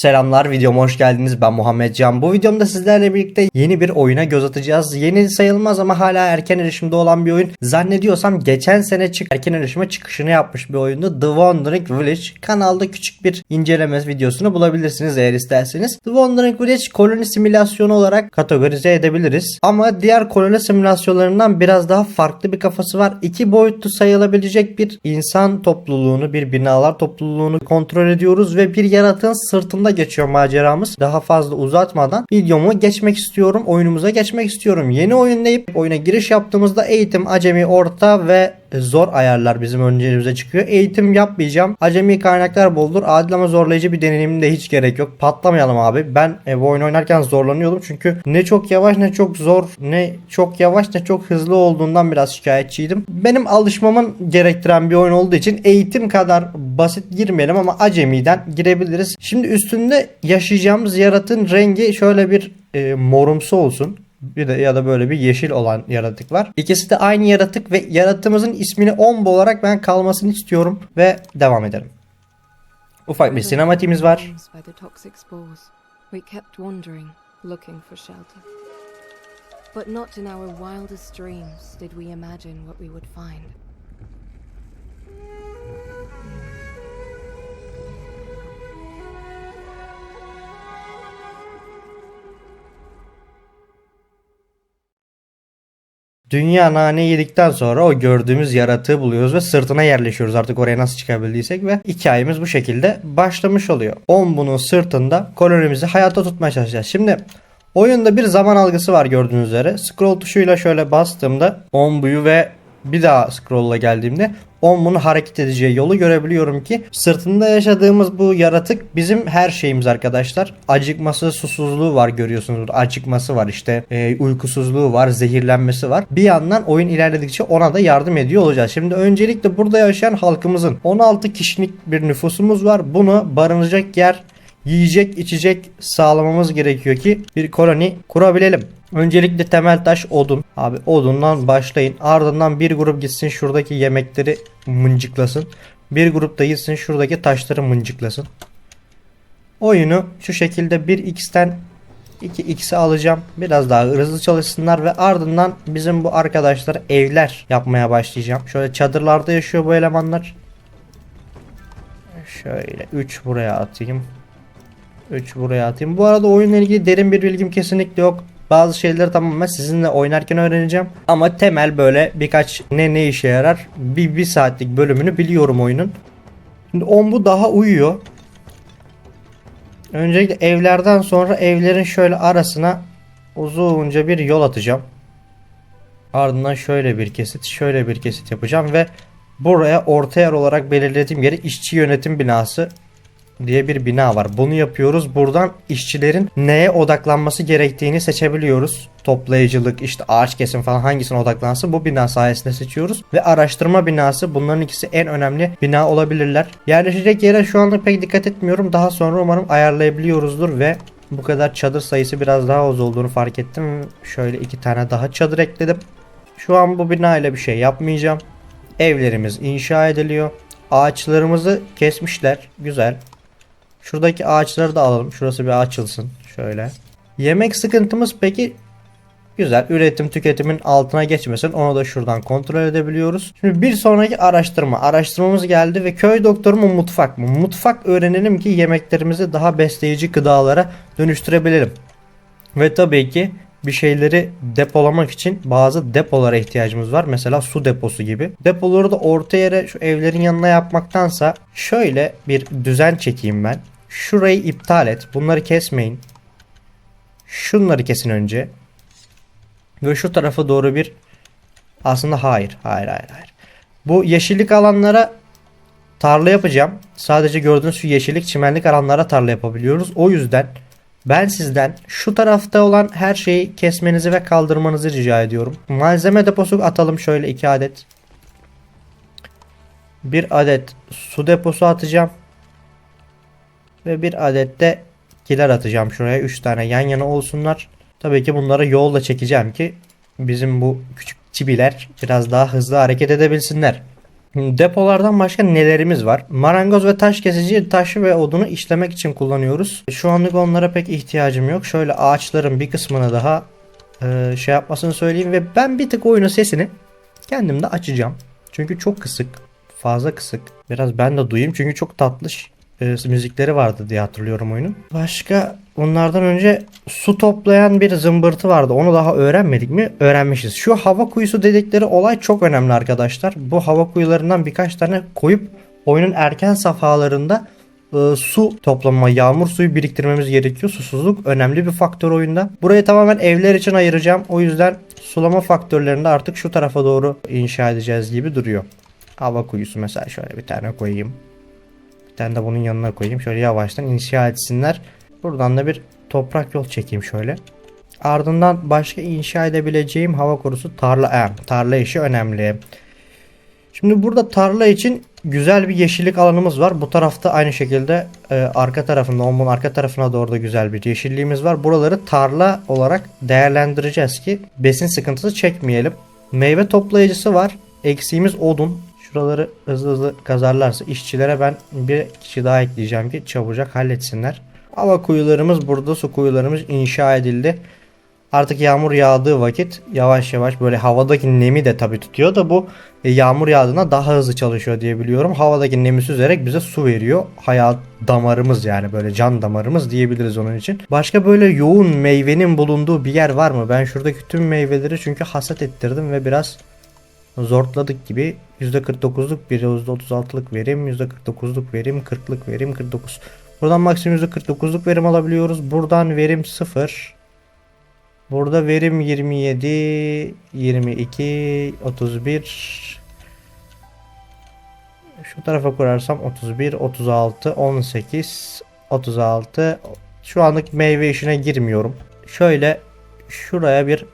Selamlar videoma hoş geldiniz ben Muhammed Can. Bu videomda sizlerle birlikte yeni bir oyuna göz atacağız. Yeni sayılmaz ama hala erken erişimde olan bir oyun. Zannediyorsam geçen sene çık erken erişime çıkışını yapmış bir oyundu. The Wandering Village. Kanalda küçük bir inceleme videosunu bulabilirsiniz eğer isterseniz. The Wandering Village koloni simülasyonu olarak kategorize edebiliriz. Ama diğer koloni simülasyonlarından biraz daha farklı bir kafası var. İki boyutlu sayılabilecek bir insan topluluğunu, bir binalar topluluğunu kontrol ediyoruz ve bir yaratığın sırtında geçiyor maceramız. Daha fazla uzatmadan videomu geçmek istiyorum. Oyunumuza geçmek istiyorum. Yeni oyun deyip oyuna giriş yaptığımızda eğitim, acemi, orta ve zor ayarlar bizim önceliğimize çıkıyor. Eğitim yapmayacağım. Acemi kaynaklar boldur. Adil ama zorlayıcı bir deneyimim de hiç gerek yok. Patlamayalım abi. Ben e, bu oyun oynarken zorlanıyordum. Çünkü ne çok yavaş ne çok zor ne çok yavaş ne çok hızlı olduğundan biraz şikayetçiydim. Benim alışmamın gerektiren bir oyun olduğu için eğitim kadar basit girmeyelim ama acemiden girebiliriz. Şimdi üstünde yaşayacağımız yaratığın rengi şöyle bir e, morumsu olsun. Bir de ya da böyle bir yeşil olan yaratık var. İkisi de aynı yaratık ve yaratığımızın ismini Ombo olarak ben kalmasını istiyorum ve devam edelim. Ufak bir sinematiğimiz var. But not in our wildest dreams did we imagine what we would find. Dünya nane yedikten sonra o gördüğümüz yaratığı buluyoruz ve sırtına yerleşiyoruz artık oraya nasıl çıkabildiysek ve hikayemiz bu şekilde başlamış oluyor. Ombu'nun sırtında kolonimizi hayatta tutmaya çalışacağız. Şimdi oyunda bir zaman algısı var gördüğünüz üzere. Scroll tuşuyla şöyle bastığımda Ombu'yu ve bir daha scroll'la geldiğimde Ombu'nun hareket edeceği yolu görebiliyorum ki sırtında yaşadığımız bu yaratık bizim her şeyimiz arkadaşlar. Acıkması, susuzluğu var görüyorsunuz. Acıkması var işte e, uykusuzluğu var, zehirlenmesi var. Bir yandan oyun ilerledikçe ona da yardım ediyor olacağız. Şimdi öncelikle burada yaşayan halkımızın 16 kişilik bir nüfusumuz var. Bunu barınacak yer yiyecek içecek sağlamamız gerekiyor ki bir koloni kurabilelim. Öncelikle temel taş odun. Abi odundan başlayın. Ardından bir grup gitsin şuradaki yemekleri mıncıklasın. Bir grup da gitsin şuradaki taşları mıncıklasın. Oyunu şu şekilde 1x'ten 2x'e alacağım. Biraz daha hızlı çalışsınlar ve ardından bizim bu arkadaşlar evler yapmaya başlayacağım. Şöyle çadırlarda yaşıyor bu elemanlar. Şöyle 3 buraya atayım. 3 buraya atayım. Bu arada oyunla ilgili derin bir bilgim kesinlikle yok. Bazı şeyleri tamamen sizinle oynarken öğreneceğim. Ama temel böyle birkaç ne ne işe yarar bir, bir saatlik bölümünü biliyorum oyunun. Şimdi Ombu daha uyuyor. Öncelikle evlerden sonra evlerin şöyle arasına uzunca bir yol atacağım. Ardından şöyle bir kesit, şöyle bir kesit yapacağım ve buraya orta yer olarak belirlediğim yeri işçi yönetim binası diye bir bina var. Bunu yapıyoruz. Buradan işçilerin neye odaklanması gerektiğini seçebiliyoruz. Toplayıcılık, işte ağaç kesim falan hangisine odaklansın bu bina sayesinde seçiyoruz. Ve araştırma binası bunların ikisi en önemli bina olabilirler. Yerleşecek yere şu anda pek dikkat etmiyorum. Daha sonra umarım ayarlayabiliyoruzdur ve bu kadar çadır sayısı biraz daha az olduğunu fark ettim. Şöyle iki tane daha çadır ekledim. Şu an bu bina ile bir şey yapmayacağım. Evlerimiz inşa ediliyor. Ağaçlarımızı kesmişler. Güzel. Şuradaki ağaçları da alalım. Şurası bir açılsın. Şöyle. Yemek sıkıntımız peki güzel. Üretim tüketimin altına geçmesin. Onu da şuradan kontrol edebiliyoruz. Şimdi bir sonraki araştırma. Araştırmamız geldi ve köy doktoru mu mutfak mı? Mutfak öğrenelim ki yemeklerimizi daha besleyici gıdalara dönüştürebilelim. Ve tabii ki bir şeyleri depolamak için bazı depolara ihtiyacımız var. Mesela su deposu gibi. Depoları da orta yere şu evlerin yanına yapmaktansa şöyle bir düzen çekeyim ben. Şurayı iptal et. Bunları kesmeyin. Şunları kesin önce. Ve şu tarafa doğru bir aslında hayır. Hayır hayır hayır. Bu yeşillik alanlara tarla yapacağım. Sadece gördüğünüz şu yeşillik çimenlik alanlara tarla yapabiliyoruz. O yüzden ben sizden şu tarafta olan her şeyi kesmenizi ve kaldırmanızı rica ediyorum. Malzeme deposu atalım şöyle 2 adet. Bir adet su deposu atacağım. Ve bir adet de kiler atacağım şuraya. 3 tane yan yana olsunlar. Tabii ki bunları yolla çekeceğim ki bizim bu küçük çibiler biraz daha hızlı hareket edebilsinler. Depolardan başka nelerimiz var? Marangoz ve taş kesici taşı ve odunu işlemek için kullanıyoruz. Şu anlık onlara pek ihtiyacım yok. Şöyle ağaçların bir kısmını daha e, şey yapmasını söyleyeyim ve ben bir tık oyunun sesini kendim de açacağım. Çünkü çok kısık. Fazla kısık. Biraz ben de duyayım çünkü çok tatlış e, müzikleri vardı diye hatırlıyorum oyunun. Başka bunlardan önce su toplayan bir zımbırtı vardı. Onu daha öğrenmedik mi? Öğrenmişiz. Şu hava kuyusu dedikleri olay çok önemli arkadaşlar. Bu hava kuyularından birkaç tane koyup oyunun erken safhalarında e, su toplama, yağmur suyu biriktirmemiz gerekiyor. Susuzluk önemli bir faktör oyunda. Burayı tamamen evler için ayıracağım. O yüzden sulama faktörlerini de artık şu tarafa doğru inşa edeceğiz gibi duruyor. Hava kuyusu mesela şöyle bir tane koyayım. Tane de bunun yanına koyayım. Şöyle yavaştan inşa etsinler. Buradan da bir toprak yol çekeyim şöyle. Ardından başka inşa edebileceğim hava korusu tarla. E, tarla işi önemli. Şimdi burada tarla için güzel bir yeşillik alanımız var. Bu tarafta aynı şekilde e, arka tarafında, onun arka tarafına doğru da güzel bir yeşilliğimiz var. Buraları tarla olarak değerlendireceğiz ki besin sıkıntısı çekmeyelim. Meyve toplayıcısı var. Eksiğimiz odun. Şuraları hızlı hızlı kazarlarsa işçilere ben bir kişi daha ekleyeceğim ki çabucak halletsinler. Hava kuyularımız burada, su kuyularımız inşa edildi. Artık yağmur yağdığı vakit yavaş yavaş böyle havadaki nemi de tabi tutuyor da bu e, yağmur yağdığında daha hızlı çalışıyor diye biliyorum. Havadaki nemi süzerek bize su veriyor. Hayat damarımız yani böyle can damarımız diyebiliriz onun için. Başka böyle yoğun meyvenin bulunduğu bir yer var mı? Ben şuradaki tüm meyveleri çünkü hasat ettirdim ve biraz zortladık gibi. %49'luk bir %36'lık verim, %49'luk verim, 40'lık verim, 49. Buradan maksimum %49'luk verim alabiliyoruz. Buradan verim 0. Burada verim 27, 22, 31. Şu tarafa kurarsam 31, 36, 18, 36. Şu anlık meyve işine girmiyorum. Şöyle şuraya bir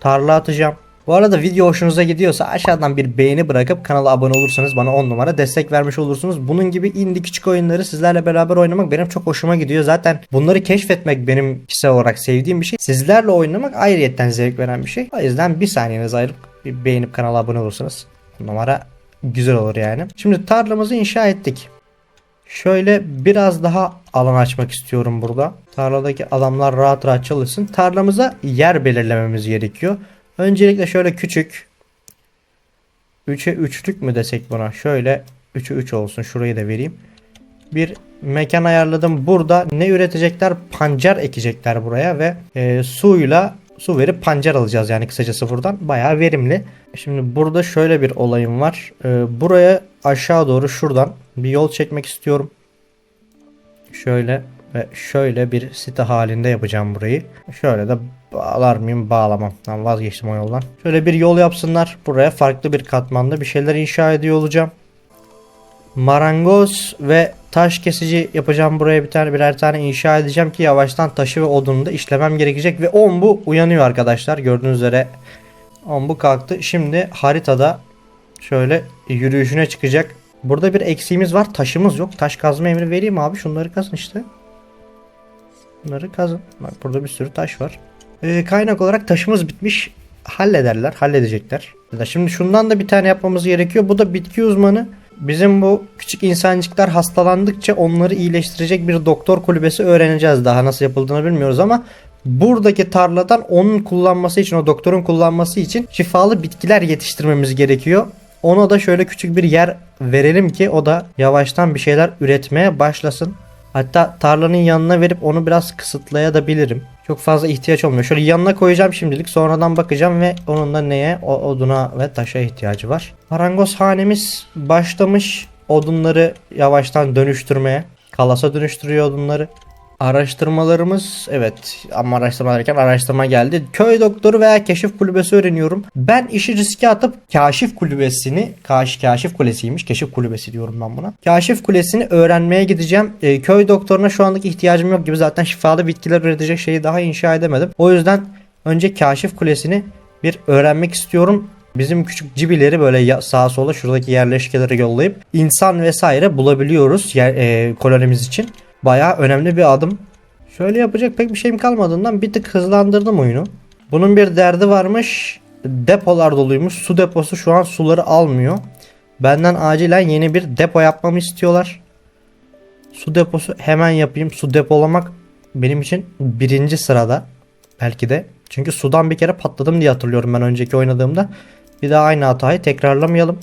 tarla atacağım. Bu arada video hoşunuza gidiyorsa aşağıdan bir beğeni bırakıp kanala abone olursanız bana 10 numara destek vermiş olursunuz. Bunun gibi indie küçük oyunları sizlerle beraber oynamak benim çok hoşuma gidiyor. Zaten bunları keşfetmek benim kişisel olarak sevdiğim bir şey. Sizlerle oynamak ayrıyetten zevk veren bir şey. O yüzden bir saniyenizi ayırıp bir beğenip kanala abone olursanız 10 numara güzel olur yani. Şimdi tarlamızı inşa ettik. Şöyle biraz daha alan açmak istiyorum burada. Tarladaki adamlar rahat rahat çalışsın. Tarlamıza yer belirlememiz gerekiyor. Öncelikle şöyle küçük 3'e 3'lük mü desek buna? Şöyle 3'e 3 olsun. Şurayı da vereyim. Bir mekan ayarladım. Burada ne üretecekler? Pancar ekecekler buraya ve e, suyla su verip pancar alacağız yani kısacası buradan. Bayağı verimli. Şimdi burada şöyle bir olayım var. E, buraya aşağı doğru şuradan bir yol çekmek istiyorum. Şöyle ve şöyle bir site halinde yapacağım burayı. Şöyle de bağlar bağlamam. Ben vazgeçtim o yoldan. Şöyle bir yol yapsınlar. Buraya farklı bir katmanda bir şeyler inşa ediyor olacağım. Marangoz ve taş kesici yapacağım. Buraya bir tane birer tane inşa edeceğim ki yavaştan taşı ve odunu da işlemem gerekecek. Ve on uyanıyor arkadaşlar gördüğünüz üzere. On kalktı. Şimdi haritada şöyle yürüyüşüne çıkacak. Burada bir eksiğimiz var taşımız yok. Taş kazma emri vereyim abi şunları kazın işte. Bunları kazın. Bak burada bir sürü taş var Ee, kaynak olarak taşımız bitmiş hallederler halledecekler şimdi şundan da bir tane yapmamız gerekiyor bu da bitki uzmanı Bizim bu küçük insancıklar hastalandıkça onları iyileştirecek bir doktor kulübesi öğreneceğiz. Daha nasıl yapıldığını bilmiyoruz ama buradaki tarladan onun kullanması için, o doktorun kullanması için şifalı bitkiler yetiştirmemiz gerekiyor. Ona da şöyle küçük bir yer verelim ki o da yavaştan bir şeyler üretmeye başlasın. Hatta tarlanın yanına verip onu biraz kısıtlayabilirim. Çok fazla ihtiyaç olmuyor. Şöyle yanına koyacağım şimdilik. Sonradan bakacağım ve onun da neye? O oduna ve taşa ihtiyacı var. Marangoz hanemiz başlamış odunları yavaştan dönüştürmeye. Kalasa dönüştürüyor odunları. Araştırmalarımız evet ama araştırma derken araştırma geldi. Köy doktoru veya keşif kulübesi öğreniyorum. Ben işi riske atıp kaşif kulübesini kaş, kaşif kulesiymiş keşif kulübesi diyorum ben buna. Kaşif kulesini öğrenmeye gideceğim. E, köy doktoruna şu anlık ihtiyacım yok gibi zaten şifalı bitkiler üretecek şeyi daha inşa edemedim. O yüzden önce kaşif kulesini bir öğrenmek istiyorum. Bizim küçük cibileri böyle sağa sola şuradaki yerleşkelere yollayıp insan vesaire bulabiliyoruz yer, e, kolonimiz için. Bayağı önemli bir adım. Şöyle yapacak pek bir şeyim kalmadığından bir tık hızlandırdım oyunu. Bunun bir derdi varmış. Depolar doluymuş. Su deposu şu an suları almıyor. Benden acilen yeni bir depo yapmamı istiyorlar. Su deposu hemen yapayım. Su depolamak benim için birinci sırada. Belki de. Çünkü sudan bir kere patladım diye hatırlıyorum ben önceki oynadığımda. Bir daha aynı hatayı tekrarlamayalım.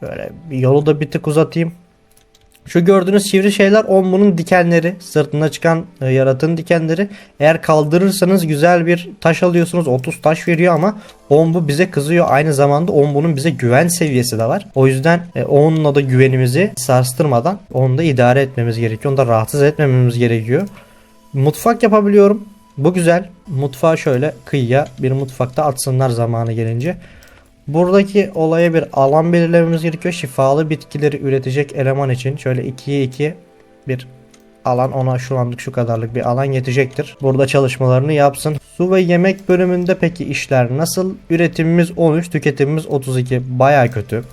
Şöyle yolu da bir tık uzatayım. Şu gördüğünüz sivri şeyler ombu'nun dikenleri. Sırtına çıkan e, yaratığın dikenleri. Eğer kaldırırsanız güzel bir taş alıyorsunuz. 30 taş veriyor ama ombu bize kızıyor. Aynı zamanda ombu'nun bize güven seviyesi de var. O yüzden e, onunla da güvenimizi sarstırmadan onu da idare etmemiz gerekiyor. Onu da rahatsız etmememiz gerekiyor. Mutfak yapabiliyorum. Bu güzel. Mutfağı şöyle kıyıya bir mutfakta atsınlar zamanı gelince. Buradaki olaya bir alan belirlememiz gerekiyor. Şifalı bitkileri üretecek eleman için şöyle 2'ye 2 bir alan ona şu anlık şu kadarlık bir alan yetecektir. Burada çalışmalarını yapsın. Su ve yemek bölümünde peki işler nasıl? Üretimimiz 13, tüketimimiz 32. Baya kötü.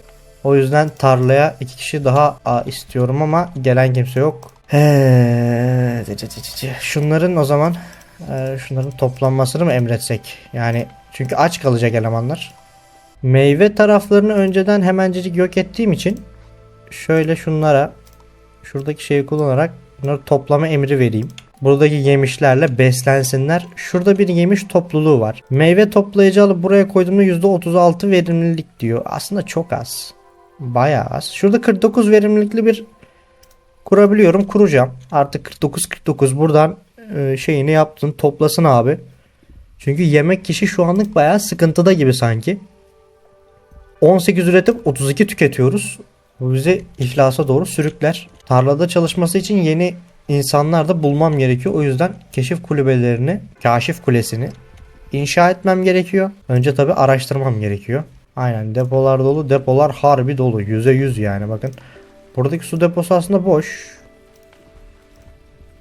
O yüzden tarlaya iki kişi daha istiyorum ama gelen kimse yok. He, Şunların o zaman e, şunların toplanmasını mı emretsek? Yani çünkü aç kalacak elemanlar. Meyve taraflarını önceden hemencecik yok ettiğim için şöyle şunlara şuradaki şeyi kullanarak bunları toplama emri vereyim. Buradaki yemişlerle beslensinler. Şurada bir yemiş topluluğu var. Meyve toplayıcı alıp buraya koyduğumda %36 verimlilik diyor. Aslında çok az. Bayağı az. Şurada 49 verimlilikli bir kurabiliyorum. Kuracağım. Artık 49-49 buradan e, şeyini yaptın. Toplasın abi. Çünkü yemek kişi şu anlık bayağı sıkıntıda gibi sanki. 18 üretip 32 tüketiyoruz. Bu bizi iflasa doğru sürükler. Tarlada çalışması için yeni insanlar da bulmam gerekiyor. O yüzden keşif kulübelerini, kaşif kulesini inşa etmem gerekiyor. Önce tabi araştırmam gerekiyor. Aynen depolar dolu. Depolar harbi dolu. Yüze yüz yani bakın. Buradaki su deposu aslında boş.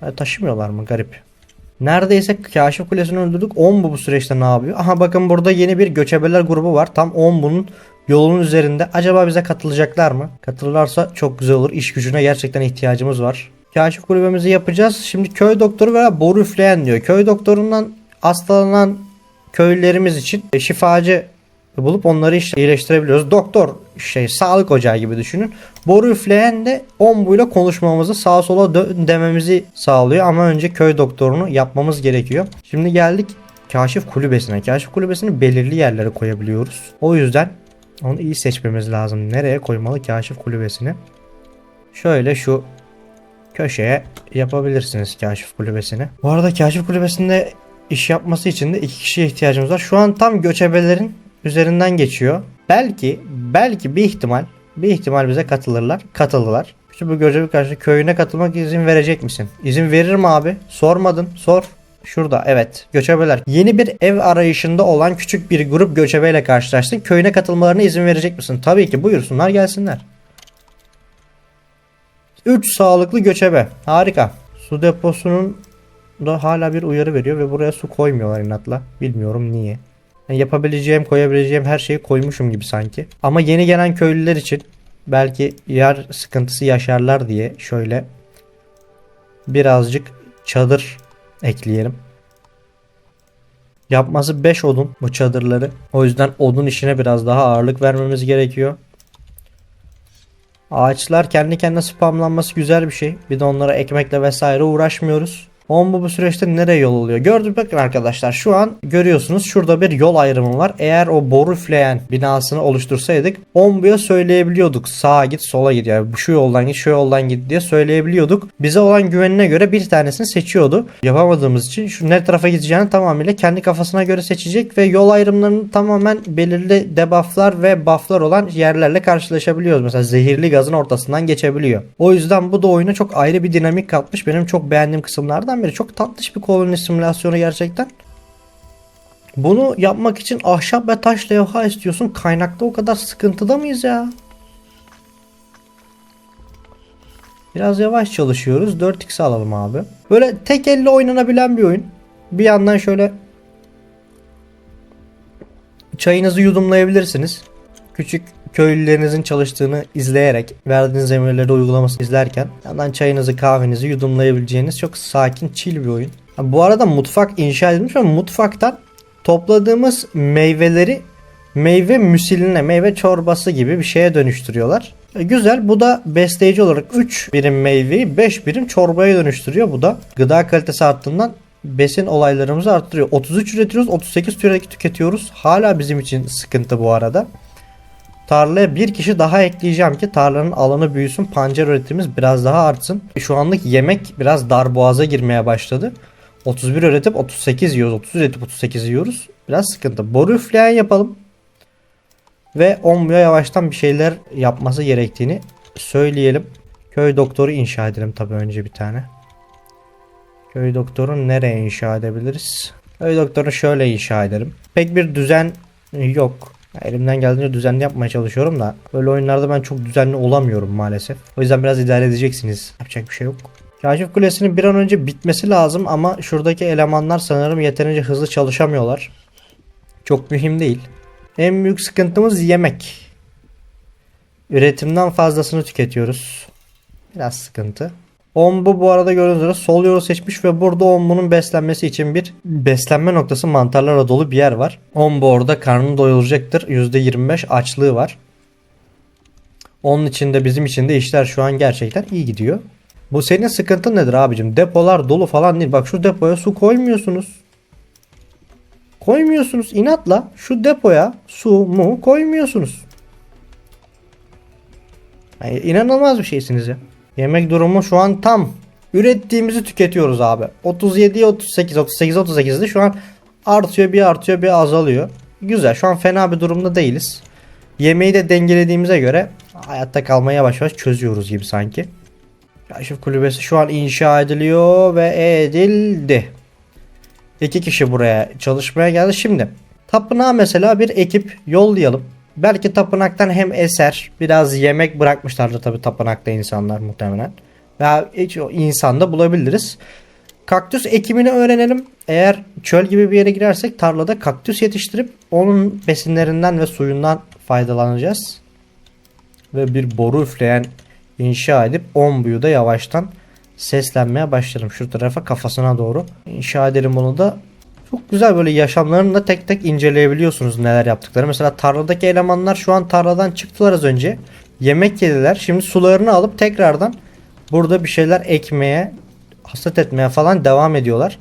Ha, taşımıyorlar mı? Garip. Neredeyse Kaşif Kulesi'ni öldürdük. 10 bu bu süreçte ne yapıyor? Aha bakın burada yeni bir göçebeler grubu var. Tam 10 bunun yolun üzerinde. Acaba bize katılacaklar mı? Katılırlarsa çok güzel olur. İş gücüne gerçekten ihtiyacımız var. Kaşif kulübemizi yapacağız. Şimdi köy doktoru veya boru üfleyen diyor. Köy doktorundan hastalanan köylülerimiz için şifacı bulup onları iyileştirebiliyoruz. Doktor şey sağlık ocağı gibi düşünün. Boru üfleyen de ombuyla konuşmamızı sağa sola dön dememizi sağlıyor ama önce köy doktorunu yapmamız gerekiyor. Şimdi geldik kaşif kulübesine. Kaşif kulübesini belirli yerlere koyabiliyoruz. O yüzden onu iyi seçmemiz lazım. Nereye koymalı kaşif kulübesini? Şöyle şu köşeye yapabilirsiniz kaşif kulübesini. Bu arada kaşif kulübesinde iş yapması için de iki kişiye ihtiyacımız var. Şu an tam göçebelerin üzerinden geçiyor. Belki belki bir ihtimal bir ihtimal bize katılırlar. Katıldılar. Şu bu göçebe karşı köyüne katılmak izin verecek misin? İzin verir mi abi? Sormadın. Sor. Şurada evet göçebeler. Yeni bir ev arayışında olan küçük bir grup göçebeyle karşılaştın. Köyüne katılmalarına izin verecek misin? Tabii ki buyursunlar gelsinler. 3 sağlıklı göçebe. Harika. Su deposunun da hala bir uyarı veriyor ve buraya su koymuyorlar inatla. Bilmiyorum niye. Yani yapabileceğim, koyabileceğim her şeyi koymuşum gibi sanki. Ama yeni gelen köylüler için belki yer sıkıntısı yaşarlar diye şöyle birazcık çadır ekleyelim. Yapması 5 odun bu çadırları. O yüzden odun işine biraz daha ağırlık vermemiz gerekiyor. Ağaçlar kendi kendine spamlanması güzel bir şey. Bir de onlara ekmekle vesaire uğraşmıyoruz. Ombu bu süreçte nereye yol alıyor? Gördük bakın arkadaşlar şu an görüyorsunuz şurada bir yol ayrımı var. Eğer o boru üfleyen binasını oluştursaydık Ombu'ya söyleyebiliyorduk. Sağa git sola git yani şu yoldan git şu yoldan git diye söyleyebiliyorduk. Bize olan güvenine göre bir tanesini seçiyordu. Yapamadığımız için şu ne tarafa gideceğini tamamıyla kendi kafasına göre seçecek ve yol ayrımlarını tamamen belirli debufflar ve bufflar olan yerlerle karşılaşabiliyoruz. Mesela zehirli gazın ortasından geçebiliyor. O yüzden bu da oyuna çok ayrı bir dinamik katmış. Benim çok beğendiğim kısımlardan biri. Çok tatlış bir koloni simülasyonu gerçekten. Bunu yapmak için ahşap ve taş levha istiyorsun. Kaynakta o kadar sıkıntıda mıyız ya? Biraz yavaş çalışıyoruz. 4x alalım abi. Böyle tek elle oynanabilen bir oyun. Bir yandan şöyle çayınızı yudumlayabilirsiniz. Küçük köylülerinizin çalıştığını izleyerek, verdiğiniz emirleri uygulamasını izlerken yandan çayınızı kahvenizi yudumlayabileceğiniz çok sakin, chill bir oyun. Bu arada mutfak inşa edilmiş ama mutfaktan topladığımız meyveleri meyve müsiline, meyve çorbası gibi bir şeye dönüştürüyorlar. E, güzel. Bu da besleyici olarak 3 birim meyveyi 5 birim çorbaya dönüştürüyor. Bu da gıda kalitesi arttığından besin olaylarımızı arttırıyor. 33 üretiyoruz, 38 tüke- tüketiyoruz. Hala bizim için sıkıntı bu arada. Tarlaya bir kişi daha ekleyeceğim ki tarlanın alanı büyüsün, pancar üretimimiz biraz daha artsın. Şu anlık yemek biraz dar boğaza girmeye başladı. 31 üretip 38 yiyoruz, 30 üretip 38 yiyoruz. Biraz sıkıntı. Boru üfleyen yapalım. Ve Ombu'ya yavaştan bir şeyler yapması gerektiğini söyleyelim. Köy doktoru inşa edelim tabii önce bir tane. Köy doktoru nereye inşa edebiliriz? Köy doktoru şöyle inşa edelim. Pek bir düzen yok. Elimden geldiğince düzenli yapmaya çalışıyorum da böyle oyunlarda ben çok düzenli olamıyorum maalesef. O yüzden biraz idare edeceksiniz. Yapacak bir şey yok. Kaşif Kulesi'nin bir an önce bitmesi lazım ama şuradaki elemanlar sanırım yeterince hızlı çalışamıyorlar. Çok mühim değil. En büyük sıkıntımız yemek. Üretimden fazlasını tüketiyoruz. Biraz sıkıntı. Ombu bu arada gördüğünüz üzere sol yolu seçmiş ve burada Ombu'nun beslenmesi için bir beslenme noktası mantarlarla dolu bir yer var. Ombu orada karnını doyuracaktır. %25 açlığı var. Onun için de bizim için de işler şu an gerçekten iyi gidiyor. Bu senin sıkıntın nedir abicim? Depolar dolu falan değil. Bak şu depoya su koymuyorsunuz. Koymuyorsunuz inatla. Şu depoya su mu koymuyorsunuz. Yani inanılmaz bir şeysiniz ya. Yemek durumu şu an tam. Ürettiğimizi tüketiyoruz abi. 37 38 38 38'de şu an artıyor bir artıyor bir azalıyor. Güzel şu an fena bir durumda değiliz. Yemeği de dengelediğimize göre hayatta kalmayı yavaş yavaş çözüyoruz gibi sanki. Kaşif kulübesi şu an inşa ediliyor ve edildi. İki kişi buraya çalışmaya geldi. Şimdi tapınağa mesela bir ekip yollayalım. Belki tapınaktan hem eser biraz yemek bırakmışlardır tabi tapınakta insanlar muhtemelen. Veya hiç insanda bulabiliriz. Kaktüs ekimini öğrenelim. Eğer çöl gibi bir yere girersek tarlada kaktüs yetiştirip onun besinlerinden ve suyundan faydalanacağız. Ve bir boru üfleyen inşa edip ombuyu da yavaştan seslenmeye başlarım. Şu tarafa kafasına doğru inşa edelim bunu da. Çok güzel böyle yaşamlarını da tek tek inceleyebiliyorsunuz neler yaptıkları. Mesela tarladaki elemanlar şu an tarladan çıktılar az önce. Yemek yediler. Şimdi sularını alıp tekrardan burada bir şeyler ekmeye, hasat etmeye falan devam ediyorlar.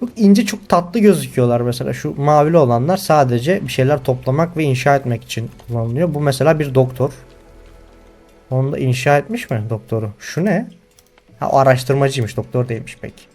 Çok ince çok tatlı gözüküyorlar mesela. Şu mavili olanlar sadece bir şeyler toplamak ve inşa etmek için kullanılıyor. Bu mesela bir doktor. Onu da inşa etmiş mi doktoru? Şu ne? Ha araştırmacıymış doktor değilmiş pek.